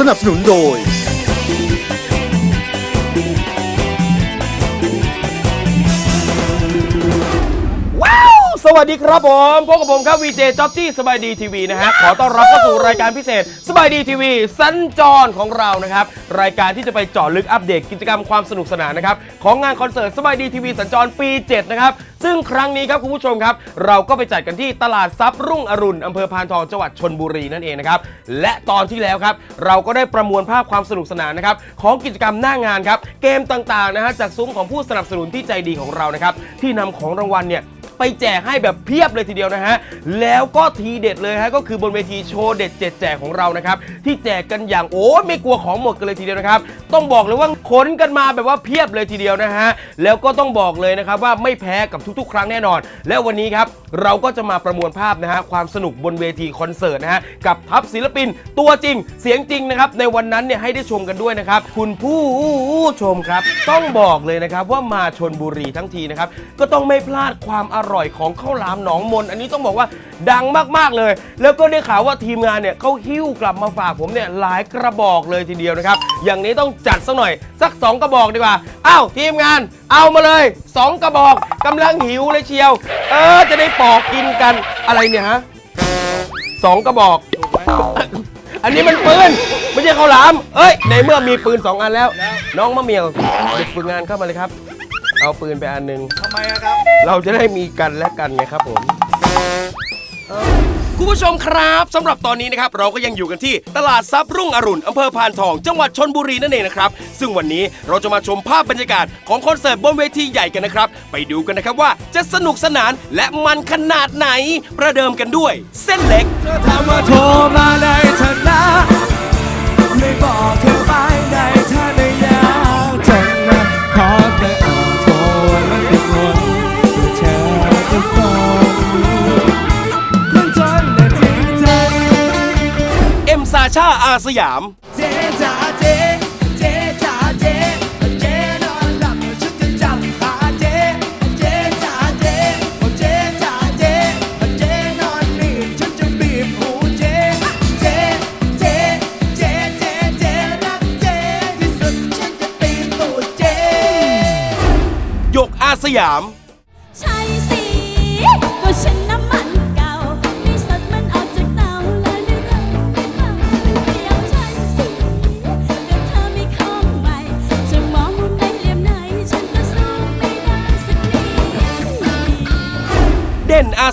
สนับสนุนโดย วสวัสดีครับผมพบกับผมครับวีเจจ็อบจี้สบายดีทีวีนะฮะขอต้อนรับเข้าสู่รายการพิเศษ สบายดีทีวีสัญจรของเรานะครับ รายการที่จะไปเจาะลึกอัปเดตกิจกรรมความสนุกสนานนะครับ ของงานคอนเสิร์ตสบายดีทีวีสัญจรปี 7 นะครับ ซึ่งครั้งนี้ครับคุณผู้ชมครับ เราก็ไปจัดกันที่ตลาดซับรุ่งอรุณอำเภอพานทองจังหวัดชนบุรีนั่นเองนะครับและตอนที่แล้วครับเราก็ได้ประมวลภาพความสนุกสนานนะครับของกิจกรรมหน้างานครับเกมต่างๆนะฮะจากซุ้มของผู้สนับสนุนที่ใจดีของเรานะครับที่นำของรางวัลเนี่ย ไปแจกให้แบบเพียบเลยทีเดียวนะฮะ แล้วก็ทีเด็ดเลยฮะก็คือบนเวทีโชว์เด็ดเจ็ดแจกของเรานะครับ ที่แจกกันอย่างโอ้ไม่กลัวของหมดกันเลยทีเดียวนะครับ ต้องบอกเลยว่าขนกันมาแบบว่าเพียบเลยทีเดียวนะฮะ แล้วก็ต้องบอกเลยนะครับว่าไม่แพ้กับทุกๆ ครั้งแน่นอน และวันนี้ครับเราก็จะมาประมวลภาพนะฮะความสนุกบนเวทีคอนเสิร์ตนะฮะกับทัพศิลปินตัวจริงเสียงจริงนะครับในวันนั้นเนี่ยให้ได้ชมกันด้วยนะครับคุณผู้ชมครับ ต้องบอกเลยนะครับว่ามาชนบุรีทั้งทีนะครับก็ต้องไม่พลาดความอร่อยของข้าวหลามหนองมน อันนี้ต้องบอกว่าดังมากๆเลย แล้วก็ได้ข่าวว่าทีมงานเนี่ยเขาหิ้วกลับมาฝากผมเนี่ยหลายกระบอกเลยทีเดียวนะครับ อย่างนี้ต้องจัดสักหน่อย สัก 2 กระบอกดีกว่าอ้าวทีมงาน เอามาเลย 2 กระบอกกำลังหิวเลยเชียว เออจะได้ปอกกินกันอะไรเนี่ยฮะสองกระบอก อันนี้มันปืนไม่ใช่ข้าวหลาม เอ้ย ในเมื่อมีปืน2อันแล้ว น้องมะเมียวเด็กฝึกงานเข้ามาเลยครับ เอาปืนไปอันหนึ่งทำไมอะครับ เราจะได้มีกันและกันไงครับผม คุณผู้ชมครับสำหรับตอนนี้นะครับเราก็ยังอยู่กันที่ตลาดซับรุ่งอรุณอำเภอพานทอง จังหวัดชนบุรีนั่นเองนะครับ ซึ่งวันนี้เราจะมาชมภาพบรรยากาศของคอนเสิร์ตบนเวทีใหญ่กันนะครับ ไปดูกันนะครับว่าจะสนุกสนานและมันขนาดไหน ประเดิมกันด้วย เส้นเล็กถามว่าโทรมาได้ ชาอาสยาม เจ๊จ๋าเจ๊เจ๊จ๋าเจ๊เจ๊นอนหลับฉันจะจับขาเจ๊เจ๊จ๋าเจ๊เจ๊จ๋าเจ๊เจ๊นอนนี่ฉันจะบีบหูเจ๊เจ๊เจ๊เจ๊เจ๊เจ๊รักเจ๊ที่สุดฉันจะตีตูดเจ๊ หยกอาสยาม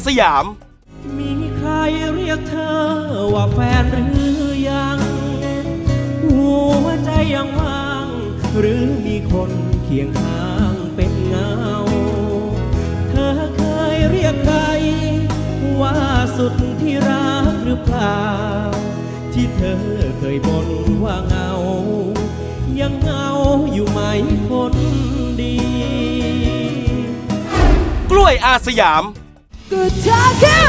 สยาม มีใครเรียกเธอว่าแฟนหรือยัง หัวใจยังว่าง หรือมีคนเคียงข้างเป็นเงา เธอเคยเรียกใคร ว่าสุดที่รักหรือเปล่า ที่เธอเคยบ่นว่าเหงา ยังเหงาอยู่ไหมคนดี กล้วยอาสยาม ก็เธอคือ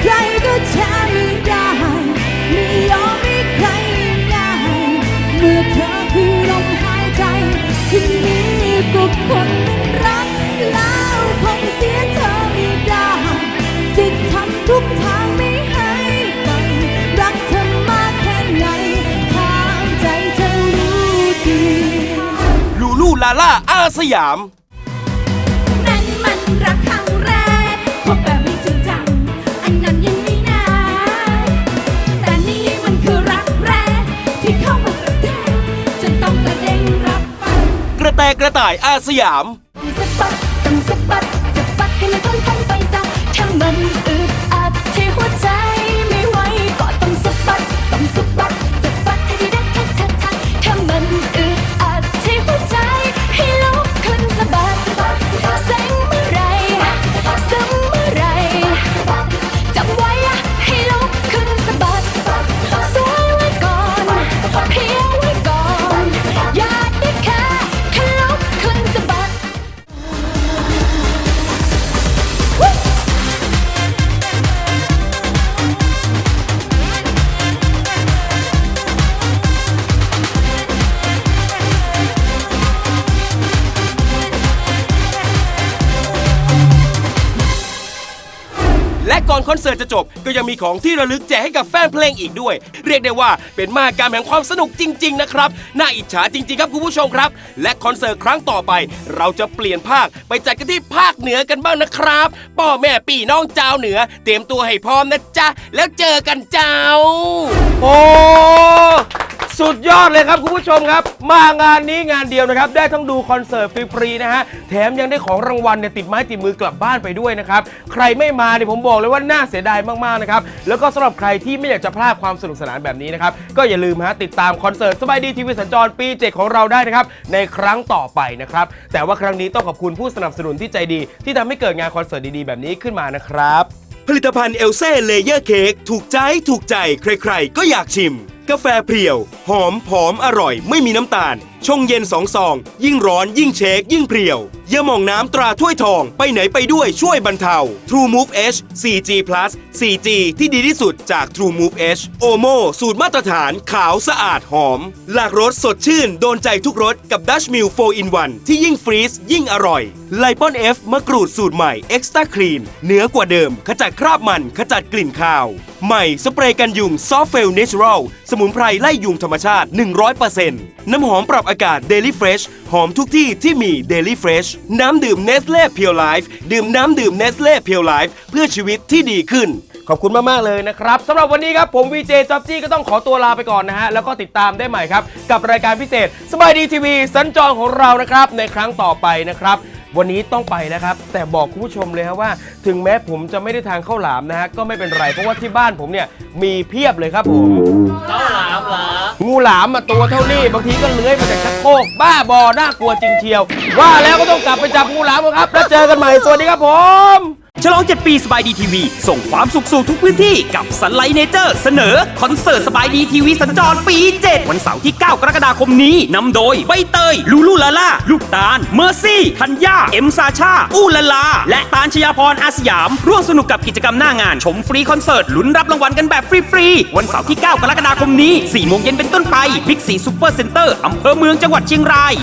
ใครก็แทนไม่ได้ ไม่ยอมให้ใครง่ายเมื่อเธอคือลมหายใจ ที่มีก็คนนั้นรัก แล้วคงเสียเธอไม่ได้จะทำทุกทางไม่ให้ไปรักเธอมากแค่ไหนทางใจเธอรู้ดี ลูลูลาล่าอาสยาม กระต่ายอาสยาม สะบัดต้องสะบัดสะบัดให้มันพ้นพ้น ก่อนคอนเสิร์ตจะจบ ก็ยังมีของที่ระลึกแจกให้กับแฟนเพลงอีกด้วย เรียกได้ว่าเป็นมหากรรมแห่งความสนุกจริง ๆ นะครับ น่าอิจฉาจริง ๆ ครับคุณผู้ชมครับ และคอนเสิร์ตครั้งต่อไป เราจะเปลี่ยนภาคไปจัดกันที่ภาคเหนือกันบ้างนะครับ พ่อแม่พี่น้องเจ้าเหนือ เตรียมตัวให้พร้อมนะจ๊ะแล้วเจอกันเจ้า โอ้ สุดยอดเลยครับคุณผู้ชมครับ มางานนี้งานเดียวนะครับ ได้ทั้งดูคอนเสิร์ตฟรีๆนะฮะ แถมยังได้ของรางวัลเนี่ยติดไม้ติดมือกลับบ้านไปด้วยนะครับ ใครไม่มาเนี่ยผมบอกเลยว่าน่าเสียดายมากๆนะครับ แล้วก็สำหรับใครที่ไม่อยากจะพลาดความสนุกสนานแบบนี้นะครับ ก็อย่าลืมฮะติดตามคอนเสิร์ตสบายดีทีวีสัญจรปี7ของเราได้นะครับในครั้งต่อไปนะครับ แต่ว่าครั้งนี้ต้องขอบคุณผู้สนับสนุนที่ใจดี ที่ทำให้เกิดงานคอนเสิร์ตดีๆแบบนี้ขึ้นมานะครับ ผลิตภัณฑ์เอลเซ่เลเยอร์เค้กถูกใจถูกใจใครๆ ก็อยากชิม กาแฟเพียว หอมผอมอร่อย ไม่มีน้ำตาลชงเย็นสองซอง ยิ่งร้อนยิ่งเชคยิ่งเพรียวยามองน้ำตราถ้วยทองไปไหนไปด้วยช่วยบรรเทา True Move H 4G Plus 4G ที่ดีที่สุดจาก True Move H โอโมสูตรมาตรฐานขาวสะอาดหอม หลากรสสดชื่น โดนใจทุกรสกับ Dutch Mill 4 in 1ที่ยิ่งฟรีซยิ่งอร่อยไลปอน F มะกรูดสูตรใหม่ Extra Clean เนื้อกว่าเดิม ขจัดคราบมันขจัดกลิ่นคาว ใหม่สเปรย์กันยุง Soft f e l Natural สมุนไพรไล่ยุงธรรมชาติ 100% น้ำหอมปรับอากาศ Daily Fresh หอมทุกที่ที่มี Daily Fresh น้ำดื่ม Nestle Pure Life ดื่มน้ำดื่ม Nestle Pure Life เพื่อชีวิตที่ดีขึ้น ขอบคุณมาก ๆ เลยนะครับสำหรับวันนี้ครับผมวีเจจ๊อบจี้ก็ต้องขอตัวลาไปก่อนนะฮะ แล้วก็ติดตามได้ใหม่ครับ กับรายการพิเศษ สบายดีทีวี สัญจรของเรานะครับ ในครั้งต่อไปนะครับ วันนี้ต้องไปนะครับ แต่บอกคุณผู้ชมเลยครับว่า ถึงแม้ผมจะไม่ได้ทานข้าวหลามนะฮะก็ไม่เป็นไรเพราะว่าที่บ้านผมเนี่ยมีเพียบเลยครับผมข้าวหลามเหรองูหลามมาตัวเท่านี้บางทีก็เลื้อยมาจากชักโครกบ้าบอน่ากลัวจริงเชียว ว่าแล้วก็ต้องกลับไปจับงูหลามกันครับแล้วเจอกันใหม่สวัสดีครับผม ฉลอง 7 ปีสบายดีทีวี ส่งความสุขสู่ทุกพื้นที่กับสันไลเนเจอร์ เสนอ คอนเสิร์ตสบายดีทีวีสัญจรปี 7 วันเสาร์ที่ 9 กรกฎาคมนี้นำโดยใบเตย ลูลูลาล่า ลูกตาล เมอร์ซี่ธัญญา เอ็มซาชา อูลาลา และตาลชยาพรอาสยาม ร่วมสนุกกับกิจกรรมหน้างาน ชมฟรีคอนเสิร์ตลุ้นรับรางวัลกันแบบฟรีๆวันเสาร์ที่ 9 กรกฎาคมนี้4โมงเย็นเป็นต้นไปบิ๊กซีซูเปอร์เซ็นเตอร์อำเภอเมืองจังหวัดเชียงราย